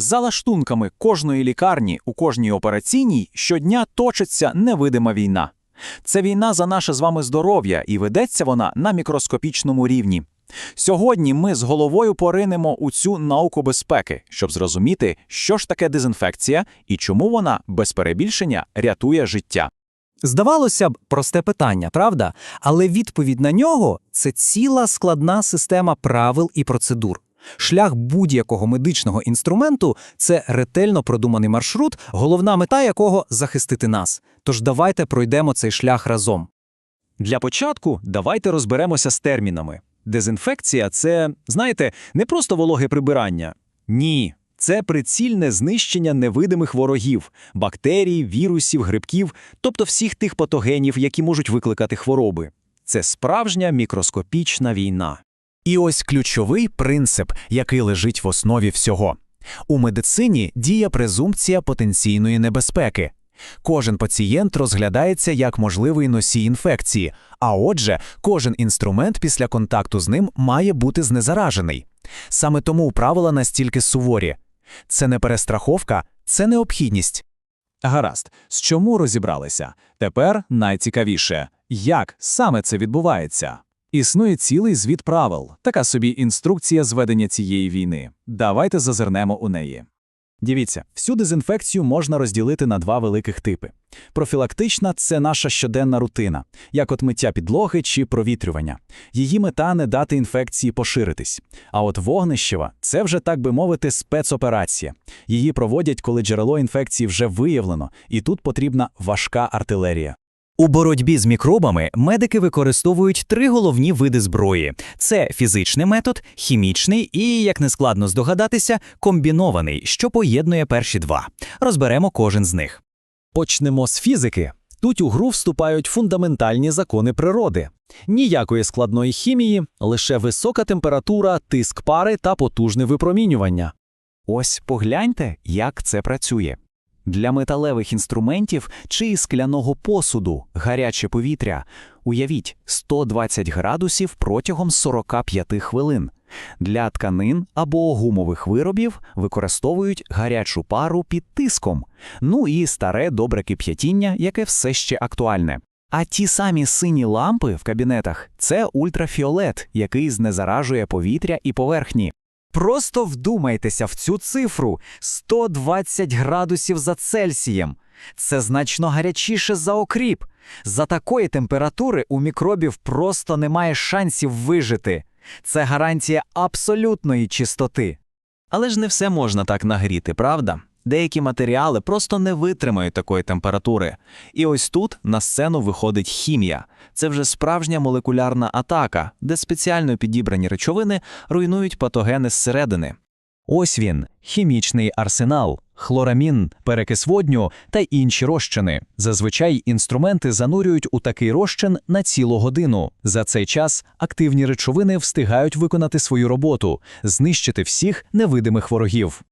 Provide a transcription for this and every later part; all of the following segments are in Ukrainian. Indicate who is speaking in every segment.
Speaker 1: За лаштунками кожної лікарні у кожній операційній щодня точиться невидима війна. Це війна за наше з вами здоров'я, і ведеться вона на мікроскопічному рівні. Сьогодні ми з головою поринемо у цю науку безпеки, щоб зрозуміти, що ж таке дезінфекція і чому вона без перебільшення рятує життя.
Speaker 2: Здавалося б, просте питання, правда? Але відповідь на нього це ціла складна система правил і процедур. Шлях будь-якого медичного інструменту це ретельно продуманий маршрут, головна мета якого захистити нас. Тож давайте пройдемо цей шлях разом.
Speaker 3: Для початку давайте розберемося з термінами. Дезінфекція це, знаєте, не просто вологе прибирання. Ні, це прицільне знищення невидимих ворогів, бактерій, вірусів, грибків, тобто всіх тих патогенів, які можуть викликати хвороби. Це справжня мікроскопічна війна.
Speaker 4: І ось ключовий принцип, який лежить в основі всього. У медицині діє презумпція потенційної небезпеки. Кожен пацієнт розглядається як можливий носій інфекції, а отже, кожен інструмент після контакту з ним має бути знезаражений. Саме тому правила настільки суворі. Це не перестраховка, це необхідність.
Speaker 3: Гаразд, з чому розібралися? Тепер найцікавіше, як саме це відбувається? Існує цілий звіт правил, така собі інструкція зведення цієї війни. Давайте зазирнемо у неї. Дивіться, всю дезінфекцію можна розділити на два великих типи. Профілактична це наша щоденна рутина, як от миття підлоги чи провітрювання. Її мета не дати інфекції поширитись. А от вогнищева це вже, так би мовити, спецоперація. Її проводять, коли джерело інфекції вже виявлено, і тут потрібна важка артилерія.
Speaker 2: У боротьбі з мікробами медики використовують три головні види зброї: це фізичний метод, хімічний і, як не складно здогадатися, комбінований, що поєднує перші два. Розберемо кожен з них.
Speaker 3: Почнемо з фізики. Тут у гру вступають фундаментальні закони природи. Ніякої складної хімії, лише висока температура, тиск пари та потужне випромінювання.
Speaker 1: Ось погляньте, як це працює. Для металевих інструментів чи скляного посуду гаряче повітря уявіть 120 градусів протягом 45 хвилин. Для тканин або гумових виробів використовують гарячу пару під тиском, ну і старе добре кип'ятіння, яке все ще актуальне. А ті самі сині лампи в кабінетах це ультрафіолет, який знезаражує повітря і поверхні.
Speaker 2: Просто вдумайтеся в цю цифру 120 градусів за Цельсієм. Це значно гарячіше за окріп. За такої температури у мікробів просто немає шансів вижити. Це гарантія абсолютної чистоти.
Speaker 1: Але ж не все можна так нагріти, правда? Деякі матеріали просто не витримають такої температури. І ось тут на сцену виходить хімія. Це вже справжня молекулярна атака, де спеціально підібрані речовини руйнують патогени зсередини.
Speaker 3: Ось він хімічний арсенал, хлорамін, перекис водню та інші розчини. Зазвичай інструменти занурюють у такий розчин на цілу годину. За цей час активні речовини встигають виконати свою роботу, знищити всіх невидимих ворогів.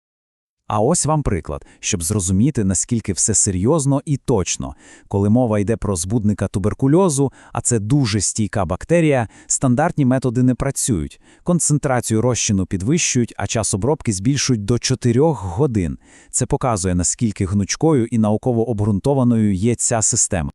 Speaker 4: А ось вам приклад, щоб зрозуміти, наскільки все серйозно і точно. Коли мова йде про збудника туберкульозу, а це дуже стійка бактерія, стандартні методи не працюють. Концентрацію розчину підвищують, а час обробки збільшують до 4 годин. Це показує, наскільки гнучкою і науково обґрунтованою є ця система.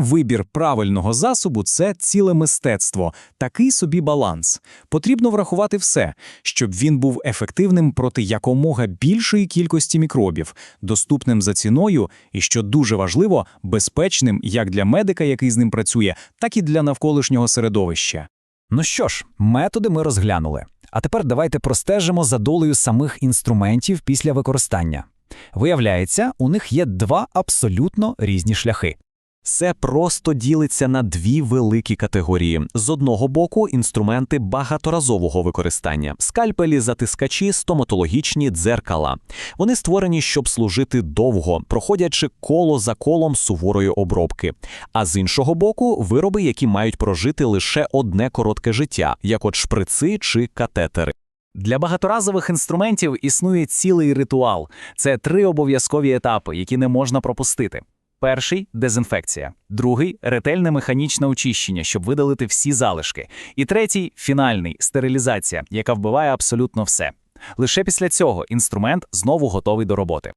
Speaker 3: Вибір правильного засобу це ціле мистецтво, такий собі баланс. Потрібно врахувати все, щоб він був ефективним проти якомога більшої кількості мікробів, доступним за ціною і, що дуже важливо, безпечним як для медика, який з ним працює, так і для навколишнього середовища.
Speaker 4: Ну що ж, методи ми розглянули. А тепер давайте простежимо за долею самих інструментів після використання. Виявляється, у них є два абсолютно різні шляхи.
Speaker 1: Це просто ділиться на дві великі категорії. З одного боку, інструменти багаторазового використання, скальпелі, затискачі, стоматологічні дзеркала. Вони створені, щоб служити довго, проходячи коло за колом суворої обробки. А з іншого боку, вироби, які мають прожити лише одне коротке життя, як от шприци чи катетери. Для багаторазових інструментів існує цілий ритуал. Це три обов'язкові етапи, які не можна пропустити. Перший дезінфекція, другий ретельне механічне очищення, щоб видалити всі залишки. І третій фінальний стерилізація, яка вбиває абсолютно все. Лише після цього інструмент знову готовий до роботи.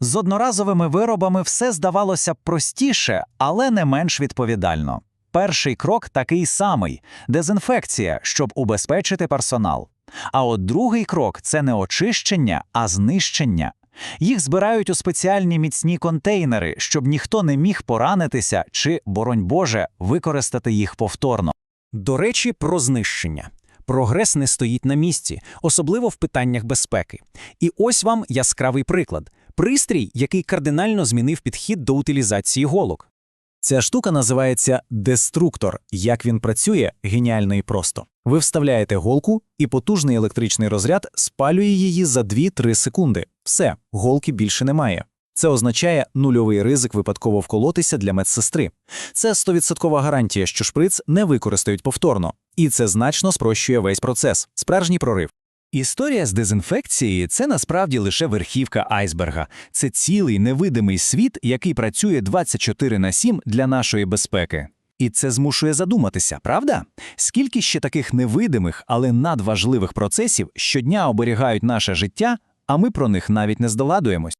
Speaker 2: З одноразовими виробами все здавалося простіше, але не менш відповідально. Перший крок такий самий дезінфекція, щоб убезпечити персонал. А от другий крок це не очищення, а знищення. Їх збирають у спеціальні міцні контейнери, щоб ніхто не міг поранитися чи, боронь Боже, використати їх повторно.
Speaker 5: До речі, про знищення. Прогрес не стоїть на місці, особливо в питаннях безпеки. І ось вам яскравий приклад: пристрій, який кардинально змінив підхід до утилізації голок. Ця штука називається деструктор. Як він працює, геніально і просто. Ви вставляєте голку, і потужний електричний розряд спалює її за 2-3 секунди. Все, голки більше немає. Це означає нульовий ризик випадково вколотися для медсестри. Це 100% гарантія, що шприц не використають повторно. І це значно спрощує весь процес. Справжній прорив.
Speaker 4: Історія з дезінфекції це насправді лише верхівка айсберга. Це цілий невидимий світ, який працює 24 на 7 для нашої безпеки. І це змушує задуматися, правда? Скільки ще таких невидимих, але надважливих процесів щодня оберігають наше життя, а ми про них навіть не здогадуємось.